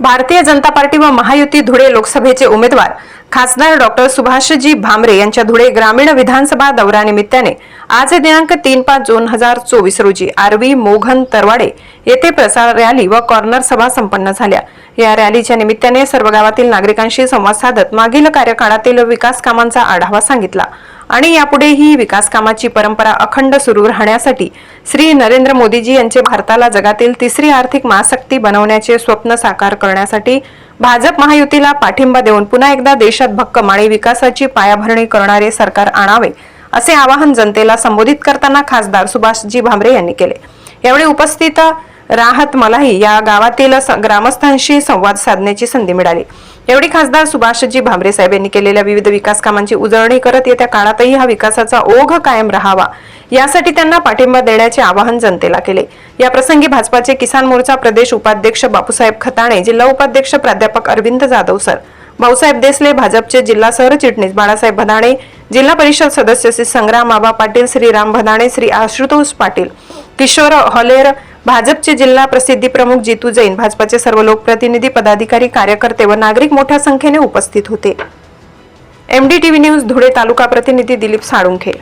Bharatiya Janata party व महायुती धुळे लोकसभेचे उमेदवार खासदार डॉक्टर सुभाषजी भामरे यांच्या धुळे ग्रामीण विधानसभा दौऱ्यानिमित्ताने आज दिनांक तीन पाच दोन हजार चोवीस रोजी आरवी मोघन तरवाडे येथे प्रसार रॅली व कॉर्नर सभा संपन्न झाल्या. या रॅलीच्या निमित्ताने सर्व गावातील नागरिकांशी संवाद साधत मागील कार्यकाळातील विकास कामांचा आढावा सांगितला. आणि यापुढेही विकास कामाची परंपरा अखंड सुरू राहण्यासाठी श्री नरेंद्र मोदीजी यांचे भारताला जगातील तिसरी आर्थिक महाशक्ती बनवण्याचे स्वप्न साकार करण्यासाठी भाजप महायुतीला पाठिंबा देऊन पुन्हा एकदा देशात भक्कम आणि विकासाची पायाभरणी करणारे सरकार आणावे असे आवाहन जनतेला संबोधित करताना खासदार सुभाषजी भामरे यांनी केले. यावेळी उपस्थित राहत मलाही या गावातील ग्रामस्थांशी संवाद साधण्याची संधी मिळाली. यावेळी खासदार सुभाषजी भामरे साहेब यांनी केलेल्या विविध विकास कामांची उजळणी करत येत्या काळातही हा विकासाचा ओघ कायम राहावा यासाठी त्यांना पाठिंबा देण्याचे आवाहन जनतेला केले. या प्रसंगी भाजपाचे किसान मोर्चा प्रदेश उपाध्यक्ष बापूसाहेब खताणे जिल्हा उपाध्यक्ष प्राध्यापक अरविंद जाधव सर भाऊसाहेब देसले भाजपचे जिल्हा सरचिटणीस बाळासाहेब भदाणे जिल्हा परिषद सदस्य श्री संग्राम आबा पाटील श्री राम भदाणे श्री आशुतोष पाटील किशोर हलेर भाजपचे जिल्हा प्रसिद्धी प्रमुख जितू जैन भाजपाचे सर्व लोकप्रतिनिधी पदाधिकारी कार्यकर्ते व नागरिक मोठ्या संख्येने उपस्थित होते. एमडी टीव्ही न्यूज धुळे तालुका प्रतिनिधी दिलीप साळुंखे.